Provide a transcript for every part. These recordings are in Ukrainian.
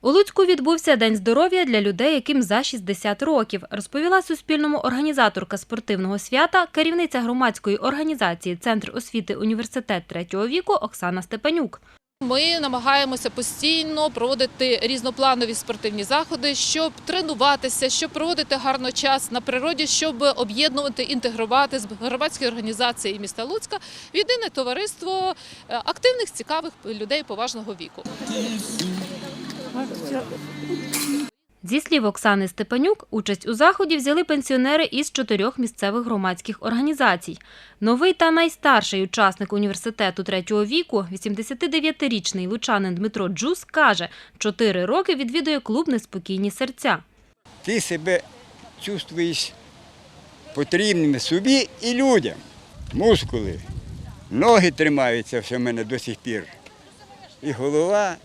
У Луцьку відбувся День здоров'я для людей, яким за 60 років, розповіла Суспільному організаторка спортивного свята, керівниця громадської організації Центр освіти університет третього віку Оксана Степанюк. Ми намагаємося постійно проводити різнопланові спортивні заходи, щоб тренуватися, щоб проводити гарно час на природі, щоб об'єднувати, інтегрувати з громадської організації міста Луцька в єдине товариство е, активних, цікавих людей поважного віку. Зі слів Оксани Степанюк, участь у заході взяли пенсіонери із чотирьох місцевих громадських організацій. Новий та найстарший учасник університету третього віку, 89-річний лучанин Дмитро Джус, каже, чотири роки відвідує клуб «Неспокійні серця». ти себе чувствуєш потрібним собі і людям. Мускули, ноги тримаються в мене до сих пір. І голова.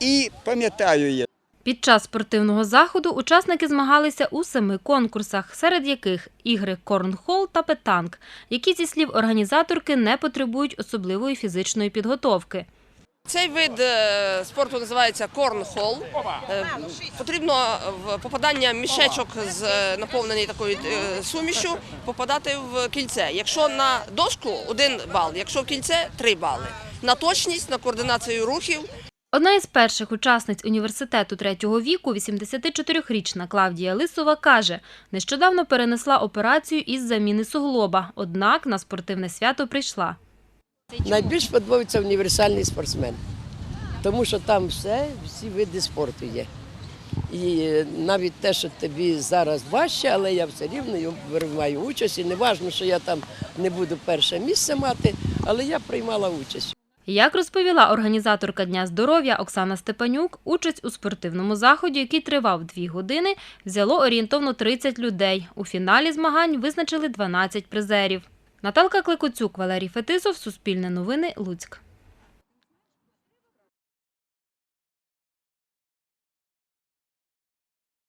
І пам'ятаю я. Під час спортивного заходу учасники змагалися у семи конкурсах, серед яких ігри корнхол та петанк, які, зі слів організаторки, не потребують особливої фізичної підготовки. Цей вид е, спорту називається корнхол. Е, Потрібно в попадання мішечок з е, наповнений такою сумішю попадати в кільце. Якщо на дошку один бал, якщо в кільце три бали. На точність, на координацію рухів Одна із перших учасниць університету третього віку, 84-річна Клавдія Лисова, каже, нещодавно перенесла операцію із заміни суглоба, однак на спортивне свято прийшла. Найбільш подобається універсальний спортсмен, тому що там все, всі види спорту є. І навіть те, що тобі зараз важче, але я все рівно приймаю участь. І не важливо, що я там не буду перше місце мати, але я приймала участь. Як розповіла організаторка Дня здоров'я Оксана Степанюк, участь у спортивному заході, який тривав дві години, взяло орієнтовно 30 людей. У фіналі змагань визначили 12 призерів. Наталка Кликоцюк, Валерій Фетисов, Суспільне новини, Луцьк.